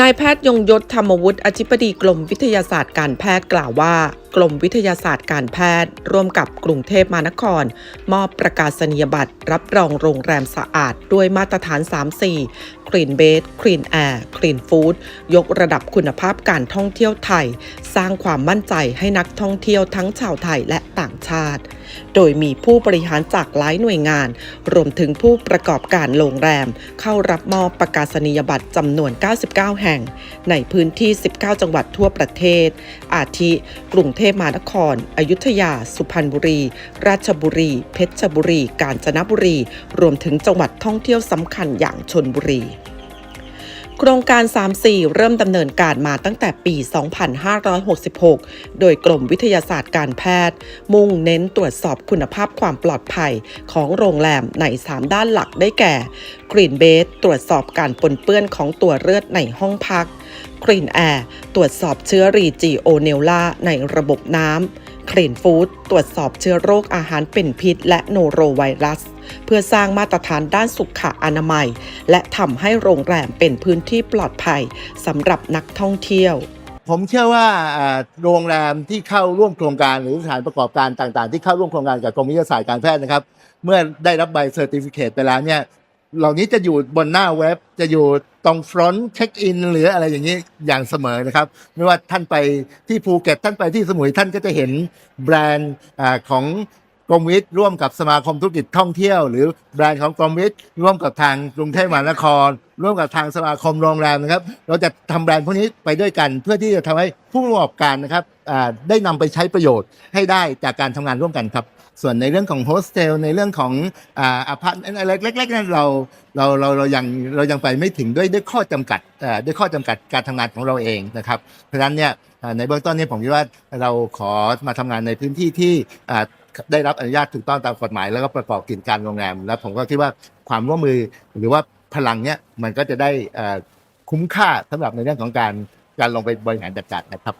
นายแพทย์ยงยศธรรมวุฒิอธิบดีกรมวิทยาศาสตร์การแพทย์กล่าวว่ากรมวิทยาศาสตร์การแพทย์ ร่วมกับกรุงเทพมหานคร มอบประกาศนียบัตร รับรองโรงแรมสะอาด ด้วยมาตรฐาน 3-4 Clean Bed Clean Air Clean Food ยกระดับคุณภาพการท่องเที่ยวไทย สร้างความมั่นใจให้นักท่องเที่ยวทั้งชาวไทยและต่างชาติ โดยมีผู้บริหารจากหลายหน่วยงาน รวมถึงผู้ประกอบการโรงแรม เข้ารับมอบประกาศนียบัตรจำนวน 99 แห่ง ในพื้นที่ 19 จังหวัดทั่วประเทศ อาทิ กรุงเทพมหานคร อยุธยา สุพรรณบุรี ราชบุรี เพชรบุรี กาญจนบุรี รวมถึงจังหวัดท่องเที่ยวสำคัญอย่างชนบุรี โครงการ 3-4 เริ่มดำเนินการมาตั้งแต่ปี 2566 โดยกรมวิทยาศาสตร์การแพทย์ มุ่งเน้นตรวจสอบคุณภาพความปลอดภัยของโรงแรมใน 3 ด้านหลักได้แก่ Green Base ตรวจสอบการปนเปื้อนของตัวเลือดในห้องพัก Green Air ตรวจสอบเชื้อรีจีโอเนลลาในระบบน้ำ Clean Food ตรวจสอบเชื้อโรคอาหารเป็นพิษ และโนโรไวรัส เพื่อสร้างมาตรฐานด้านสุขอนามัย และทำให้โรงแรมเป็นพื้นที่ปลอดภัยสำหรับนักท่องเที่ยว ผมเชื่อว่าอ่าโรงแรมที่เข้าร่วมโครงการหรือสถานประกอบการต่างๆ ที่เข้าร่วมโครงการกับกรมวิทยาศาสตร์การแพทย์นะครับ เมื่อได้รับใบเซอร์ติฟิเคตไปแล้วเนี่ย เหล่านี้จะอยู่บนหน้าเว็บ จะอยู่ตรงฟรอนต์เช็คอินหรืออะไรอย่างนี้อย่างเสมอนะครับ ไม่ว่าท่านไปที่ภูเก็ตท่านไปที่สมุยท่านก็จะเห็นแบรนด์อของ กรมวิทย์ร่วมกับสมาคมธุรกิจท่องเที่ยว หรือแบรนด์ของกรมวิทย์ร่วมกับทางกรุงเทพมหานคร ร่วมกับทางสมาคมโรงแรมนะครับ เราจะทำแบรนด์พวกนี้ไปด้วยกัน เพื่อที่จะทำให้ผู้ประกอบการนะครับได้นำไปใช้ประโยชน์ให้ได้จากการทำงานร่วมกันครับ ส่วนในเรื่องของโฮสเทลในเรื่องของอพาร์ตเมนต์อะไรเล็กๆนั้นเราเราเราเรายังเรายังไปไม่ถึงด้วยด้วยข้อจำกัดด้วยข้อจำกัดการทำงานของเราเองนะครับ เพราะฉะนั้นเนี่ยในเบื้องต้นเนี่ยผมคิดว่าเราขอมาทำงานในพื้นที่ที่ ได้รับอนุญาตถูกต้องตามกฎหมาย แล้วก็ประกอบกิจการโรงแรมแล้วผมก็คิดว่าความร่วมมือหรือว่าพลังเนี่ยมันก็จะได้คุ้มค่าสำหรับในเรื่องของการการลงไปบริหารจัดการนะครับ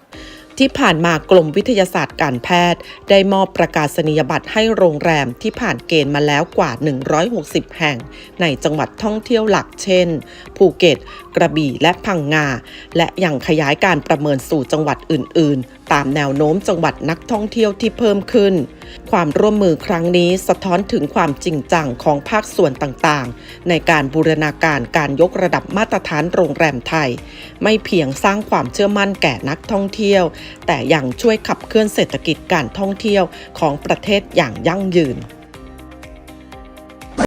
ที่ผ่านมากรมวิทยาศาสตร์การแพทย์ ได้มอบประกาศนียบัตรให้โรงแรมที่ผ่านเกณฑ์มาแล้วกว่า 160 แห่ง ในจังหวัดท่องเที่ยวหลักเช่น ภูเก็ต กระบี่และพังงา และยังขยายการประเมินสู่จังหวัดอื่น ๆ ตามแนวโน้มจังหวัดนักท่องเที่ยวที่เพิ่มขึ้น ความร่วมมือครั้งนี้สะท้อนถึงความจริงจังของภาคส่วนต่างๆ ในการบูรณาการการยกระดับมาตรฐานโรงแรมไทย ไม่เพียงสร้างความเชื่อมั่นแก่นักท่องเที่ยว แต่ยังช่วยขับเคลื่อนเศรษฐกิจการท่องเที่ยวของประเทศอย่างยั่งยืน